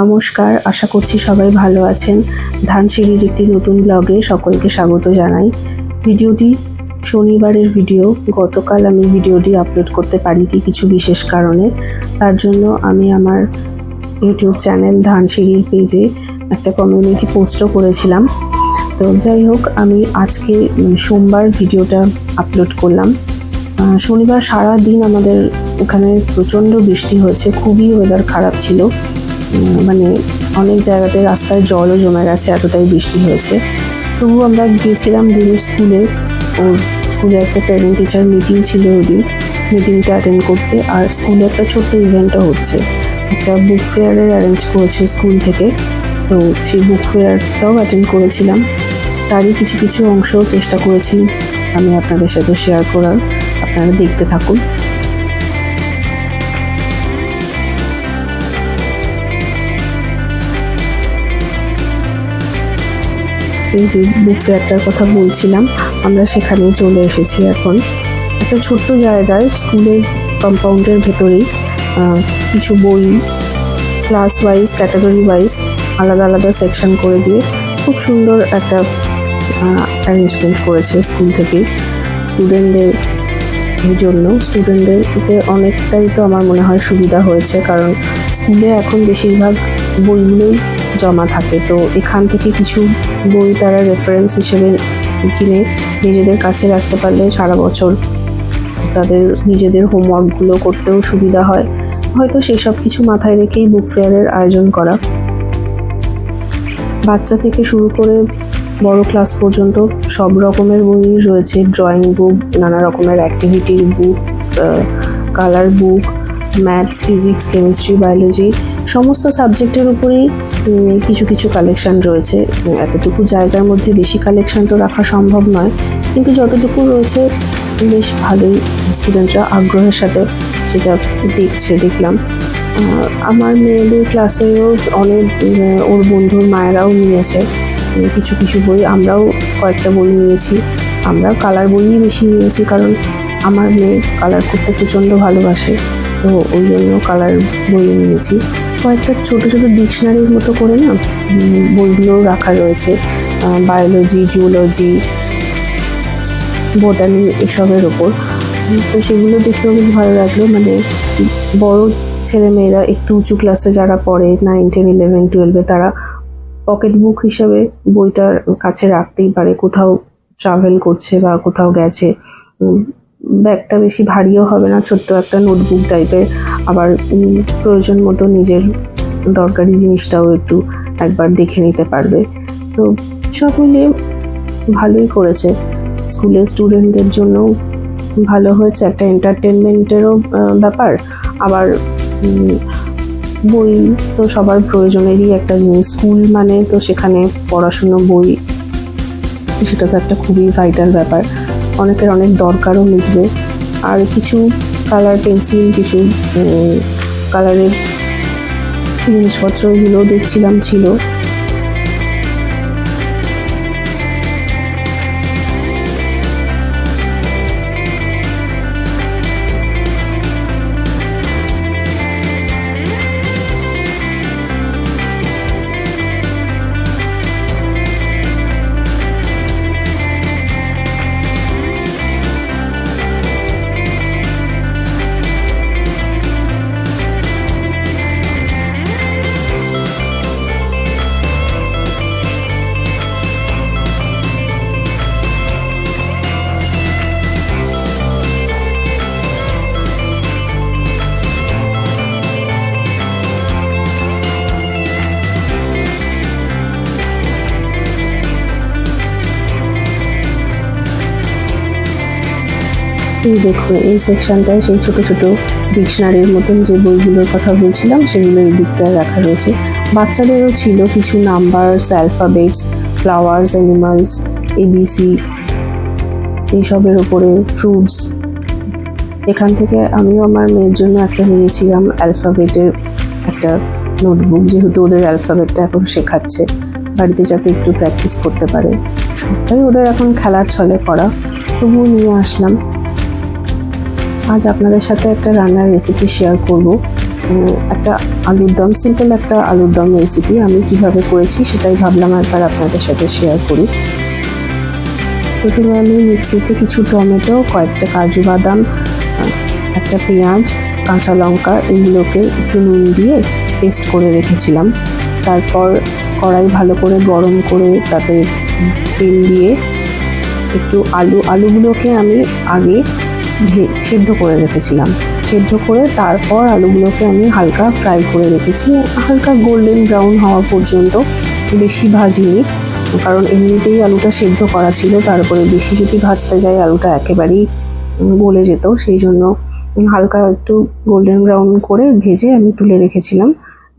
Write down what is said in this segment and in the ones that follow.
নমস্কার, আশা করছি সবাই ভালো আছেন। ধানসিঁড়ির একটি নতুন ব্লগে সকলকে স্বাগত জানাই। ভিডিওটি শনিবারের ভিডিও। গতকাল আমি ভিডিওটি আপলোড করতে পারিনি কিছু বিশেষ কারণে। তার জন্য আমি আমার ইউটিউব চ্যানেল ধানসিঁড়ির পেজে একটা কমিউনিটি পোস্টও করেছিলাম। তো যাই হোক, আমি আজকে সোমবার ভিডিওটা আপলোড করলাম। শনিবার সারা দিন আমাদের এখানে প্রচণ্ড বৃষ্টি হয়েছে, খুবই ওয়েদার খারাপ ছিল। মানে অনেক জায়গাতে রাস্তায় জলও জমে গেছে, এতটাই বৃষ্টি হয়েছে। তবু আমরা গিয়েছিলাম দিনের স্কুলে। ওর স্কুলে একটা প্যারেন্ট টিচার মিটিং ছিল ওদিন। মিটিংটা অ্যাটেন্ড করতে। আর স্কুলে একটা ছোট্ট ইভেন্টও হচ্ছে। একটা বুক ফেয়ারের অ্যারেঞ্জ করেছে স্কুল থেকে। তো সেই বুক ফেয়ারটাও অ্যাটেন্ড করেছিলাম। তারই কিছু কিছু অংশও চেষ্টা করেছি আমি আপনাদের সাথে শেয়ার করার। আপনারা দেখতে থাকুন। এই যে বুক ফেয়ারটার কথা বলছিলাম, আমরা সেখানে চলে এসেছি এখন। একটা ছোট্ট জায়গায় স্কুলের কম্পাউন্ডের ভেতরেই কিছু বই ক্লাস ওয়াইজ ক্যাটাগরি ওয়াইজ আলাদা আলাদা সেকশন করে দিয়ে খুব সুন্দর একটা অ্যারেঞ্জমেন্ট করেছে স্কুল থেকে। স্টুডেন্টদের জন্য স্টুডেন্টদের এতে অনেকটাই তো আমার মনে হয় সুবিধা হয়েছে, কারণ স্কুলে এখন বেশিরভাগ বইগুলোই জমা থাকে। তো এখান থেকে কিছু বই তারা রেফারেন্স হিসেবে কিনে নিজেদের কাছে রাখতে পারলে সারা বছর তাদের নিজেদের হোমওয়ার্কগুলো করতেও সুবিধা হয়। হয়তো সেসব কিছু মাথায় রেখেই বুক ফেয়ারের আয়োজন করা। বাচ্চা থেকে শুরু করে বড় ক্লাস পর্যন্ত সব রকমের বই রয়েছে। ড্রয়িং বুক নানা রকমের অ্যাক্টিভিটির book colour book maths physics chemistry biology সমস্ত সাবজেক্টের উপরেই কিছু কিছু কালেকশান রয়েছে। এতটুকু জায়গার মধ্যে বেশি কালেকশান তো রাখা সম্ভব নয়। কিন্তু যতটুকু রয়েছে, বেশ ভালোই স্টুডেন্টরা আগ্রহের সাথে সেটা দেখছে, দেখলাম। আমার মেয়েদের ক্লাসেও অনেক ওর বন্ধুর মায়েরাও নিয়েছে। কিছু কিছু বই আমরাও কয়েকটা বই নিয়েছি। আমরা কালার বইই বেশি নিয়েছি কারণ আমার মেয়ে কালার করতে প্রচণ্ড ভালোবাসে। তো ওই জন্য কালার বই নিয়েছি। কয়েকটা ছোটো ছোটো ডিকশনারির মতো করে না বইগুলো রাখা রয়েছে বায়োলজি জুলজি বোটানি এসবের ওপর। তো সেগুলো দেখতেও বেশ ভালো লাগল। মানে বড় ছেলে মেয়েরা একটু উঁচু ক্লাসে যারা পড়ে নাইন টেন ইলেভেন টুয়েলভে তারা পকেট বুক হিসেবে বইটার কাছে রাখতেই পারে। কোথাও ট্রাভেল করছে বা কোথাও গেছে ব্যাগটা বেশি ভারীও হবে না, ছোট্ট একটা নোটবুক টাইপের। আবার প্রয়োজন মতো নিজের দরকারি জিনিসটাও একটু একবার দেখে নিতে পারবে। তো সব মিলিয়ে ভালোই করেছে। স্কুলের স্টুডেন্টদের জন্য ভালো হয়েছে, একটা এন্টারটেনমেন্টেরও ব্যাপার। আবার বই তো সবার প্রয়োজনেরই একটা জিনিস। স্কুল মানে তো সেখানে পড়াশুনো বই, সেটা তো একটা খুবই ভাইটাল ব্যাপার। অনেকের অনেক দরকারও মিটবে। আর কিছু কালার পেন্সিল কিছু কালারের জিনিসপত্র এগুলো দেখছিলাম ছিল। দেখুন এই সেকশনটায় সেই ছোট ছোট ডিকশনারির মতন যে বইগুলোর কথা বলছিলাম, সেগুলো এই দিকটায় রাখা রয়েছে। বাচ্চাদেরও ছিল কিছু numbers alphabets flowers animals ABC এইসবের ওপরে ফ্রুটস এখান থেকে আমিও আমার মেয়ের জন্য একটা নিয়েছিলাম অ্যালফাবেটের একটা নোটবুক যেহেতু ওদের অ্যালফাবেটটা এখন শেখাচ্ছে, বাড়িতে যাতে একটু প্র্যাকটিস করতে পারে। সবটাই ওদের এখন খেলার ছলে করা। তবুও নিয়ে আসলাম। আজ আপনাদের সাথে একটা রান্নার রেসিপি শেয়ার করব। একটা আলুর দম সিম্পল একটা আলুর দম রেসিপি আমি কীভাবে করেছি সেটাই ভাবলাম একবার আপনাদের সাথে শেয়ার করি। প্রথমে আমি মিক্সিতে কিছু টমেটো, কয়েকটা কাজু বাদাম, একটা পেঁয়াজ, কাঁচা লঙ্কা এগুলোকে একটু নুন দিয়ে পেস্ট করে রেখেছিলাম। তারপর কড়াই ভালো করে গরম করে তাতে তেল দিয়ে একটু আলু, আলুগুলোকে আমি আগে সেদ্ধ করে রেখেছিলাম। সেদ্ধ করে তারপর আলুগুলোকে আমি হালকা ফ্রাই করে রেখেছি। হালকা গোল্ডেন ব্রাউন হওয়া পর্যন্ত বেশি ভাজিনি, কারণ এমনিতেই আলুটা সেদ্ধ করা ছিল। তারপরে বেশি যদি ভাজতে যাই আলুটা একেবারেই গলে যেত। সেই জন্য হালকা একটু গোল্ডেন ব্রাউন করে ভেজে আমি তুলে রেখেছিলাম।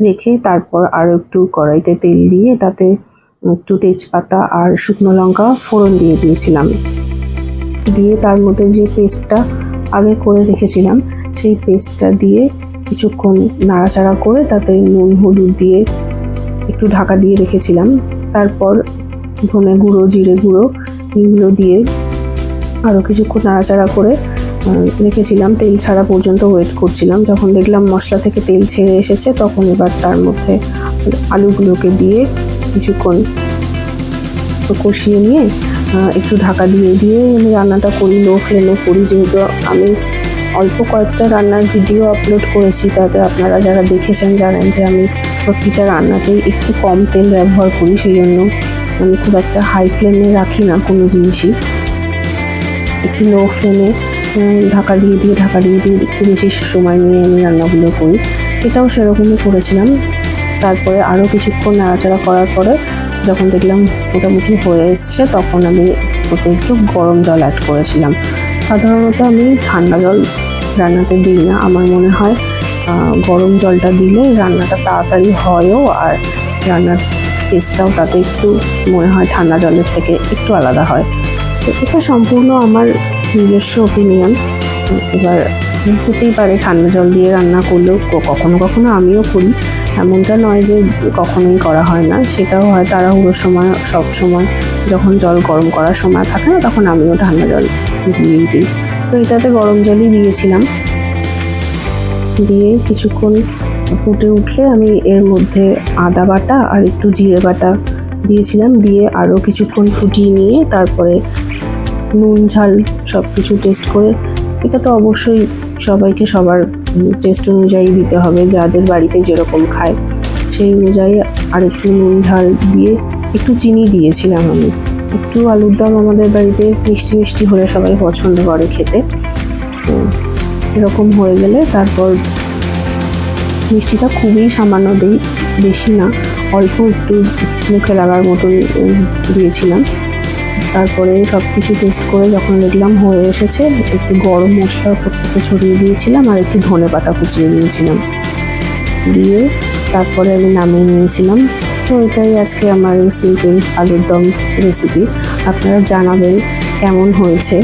রেখে তারপর আরও একটু কড়াইতে তেল দিয়ে তাতে একটু তেজপাতা আর শুকনো লঙ্কা ফোড়ন দিয়ে দিয়েছিলাম। দিয়ে তার মধ্যে যে পেস্টটা আগে করে রেখেছিলাম, সেই পেস্টটা দিয়ে কিছুক্ষণ নাড়াচাড়া করে তাতে নুন, হলুদ দিয়ে একটু ঢাকা দিয়ে রেখেছিলাম। তারপর ধনে গুঁড়ো, জিরে গুঁড়ো এগুলো দিয়ে আরও কিছুক্ষণ নাড়াচাড়া করে রেখেছিলাম। তেল ছাড়া পর্যন্ত ওয়েট করছিলাম। যখন দেখলাম মশলা থেকে তেল ছেড়ে এসেছে, তখন এবার তার মধ্যে আলুগুলোকে দিয়ে কিছুক্ষণ কষিয়ে নিয়ে একটু ঢাকা দিয়ে দিয়ে আমি রান্নাটা করি লো ফ্লেমে করি। যেহেতু আমি অল্প কয়েকটা রান্নার ভিডিও আপলোড করেছি, তাতে আপনারা যারা দেখেছেন জানেন যে আমি প্রতিটা রান্নাতেই একটু কম তেল ব্যবহার করি সেই জন্য আমি খুব একটা হাই ফ্লেমে রাখি না কোনো জিনিসই। একটু লো ফ্লেমে ঢাকা দিয়ে দিয়ে, ঢাকা দিয়ে দিয়ে একটু বেশি সময় নিয়ে আমি রান্নাগুলো করি। এটাও সেরকমই করেছিলাম। তারপরে আরও কিছুক্ষণ নাড়াচাড়া করার পরে যখন দেখলাম মোটামুটি হয়ে এসছে, তখন আমি ওতে একটু গরম জল অ্যাড করেছিলাম। সাধারণত আমি ঠান্ডা জল রান্নাতে দিই না। আমার মনে হয় গরম জলটা দিলে রান্নাটা তাড়াতাড়ি হয়ও আর রান্নার টেস্টটাও তাতে একটু মনে হয় ঠান্ডা জলের থেকে একটু আলাদা হয়। তো এটা সম্পূর্ণ আমার নিজস্ব ওপিনিয়ন এবার হতেই পারে ঠান্ডা জল দিয়ে রান্না করলেও কখনো কখনো আমিও করি। এমনটা নয় যে কখনোই করা হয় না। সেটাও হয় তাড়াহুড়োর সময়, সব সময় যখন জল গরম করার সময় থাকে না, তখন আমিও ঠান্ডা জল দিয়েই দিই। তো এটাতে গরম জলই দিয়েছিলাম। দিয়ে কিছুক্ষণ ফুটে উঠলে আমি এর মধ্যে আদা বাটা আর একটু জিরে বাটা দিয়েছিলাম। দিয়ে আরও কিছুক্ষণ ফুটিয়ে নিয়ে তারপরে নুন, ঝাল সব কিছু টেস্ট করে, এটা তো অবশ্যই সবাইকে সবার টেস্ট অনুযায়ী দিতে হবে, যাদের বাড়িতে যেরকম খায়। সেই অনুযায়ী আর একটু নুন, ঝাল দিয়ে একটু চিনি দিয়েছিলাম আমি। একটু আলুর দম আমাদের বাড়িতে মিষ্টি মিষ্টি হলে সবাই পছন্দ করে খেতে। তো এরকম হয়ে গেলে তারপর মিষ্টিটা খুবই সামান্য দিই, বেশি না, অল্প একটু মুখে লাগার মতন দিয়েছিলাম। তারপরে সব কিছু টেস্ট করে যখন দেখলাম হয়ে এসেছে, একটু গরম মশলা ওপর থেকে ছড়িয়ে দিয়েছিলাম আর একটু ধনে পাতা কুচিয়ে দিয়েছিলাম। দিয়ে তারপরে আমি নামিয়ে নিয়েছিলাম। তো এটাই আজকে আমার সিম্পল আলুর দম রেসিপি আপনারা জানাবেন কেমন হয়েছে।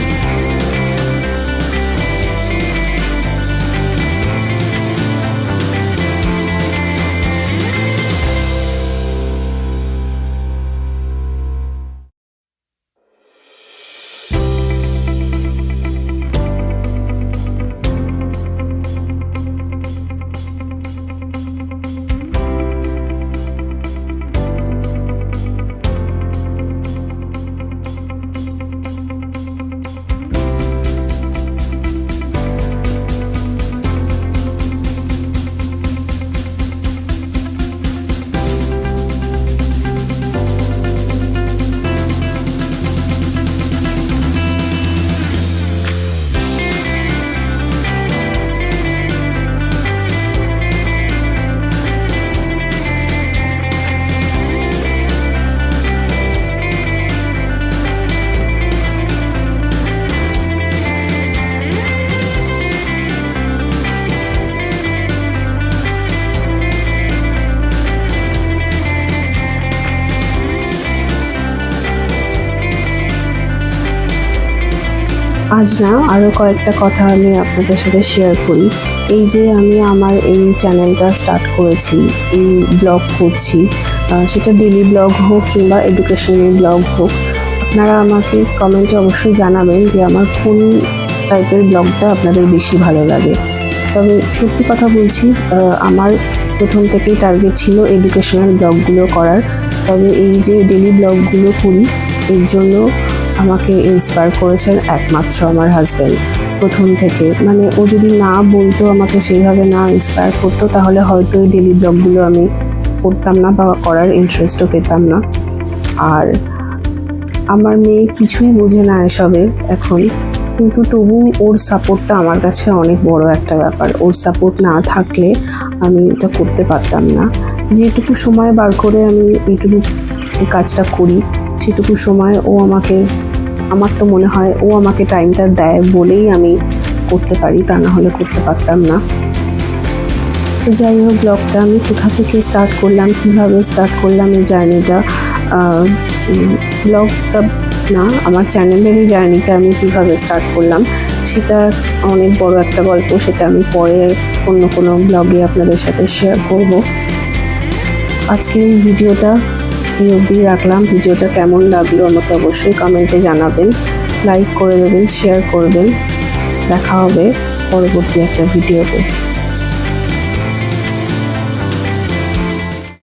আজ না আরও কয়েকটা কথা আমি আপনাদের সাথে শেয়ার করি। এই যে আমি আমার এই চ্যানেলটা স্টার্ট করেছি, এই ব্লগ করছি সেটা ডেলি ব্লগ হোক কিংবা এডুকেশনাল ব্লগ হোক, আপনারা আমাকে কমেন্টে অবশ্যই জানাবেন যে আমার কোন টাইপের ব্লগটা আপনাদের বেশি ভালো লাগে। তবে সত্যি কথা বলছি আমার প্রথম থেকেই টার্গেট ছিল এডুকেশনাল ব্লগগুলো করার। তবে এই যে ডেলি ব্লগগুলো করি, এর জন্য আমাকে ইন্সপায়ার করেছেন একমাত্র আমার হাজব্যান্ড প্রথম থেকে। মানে ও যদি না বলতো আমাকে সেইভাবে না ইন্সপায়ার করতো, তাহলে হয়তো এই ডেলি ব্লগগুলো আমি করতাম না বা করার ইন্টারেস্টও পেতাম না। আর আমার মেয়ে কিছুই বোঝে না এসবে এখন। কিন্তু তবু ওর সাপোর্টটা আমার কাছে অনেক বড় একটা ব্যাপার। ওর সাপোর্ট না থাকলে আমি এটা করতে পারতাম না। যেটুকু সময় বার করে আমি এইটুকু কাজটা করি, সেটুকু সময় ও আমাকে আমার তো মনে হয় ও আমাকে টাইমটা দেয় বলেই আমি করতে পারি, তা না হলে করতে পারতাম না। তো যাই হোক ব্লগটা আমি কোথা থেকে স্টার্ট করলাম, কীভাবে স্টার্ট করলাম এই জার্নিটা ব্লগটা না, আমার চ্যানেলের এই জার্নিটা আমি কীভাবে স্টার্ট করলাম, সেটা অনেক বড় একটা গল্প, সেটা আমি পরে অন্য কোনো ব্লগে আপনাদের সাথে শেয়ার করব। আজকের এই ভিডিওটা এই অবধি রাখলাম। ভিডিওটা কেমন লাগল আমাকে অবশ্যই কমেন্টে জানাবেন। লাইক করে দেবেন শেয়ার করবেন। দেখা হবে পরবর্তী একটা ভিডিওতে।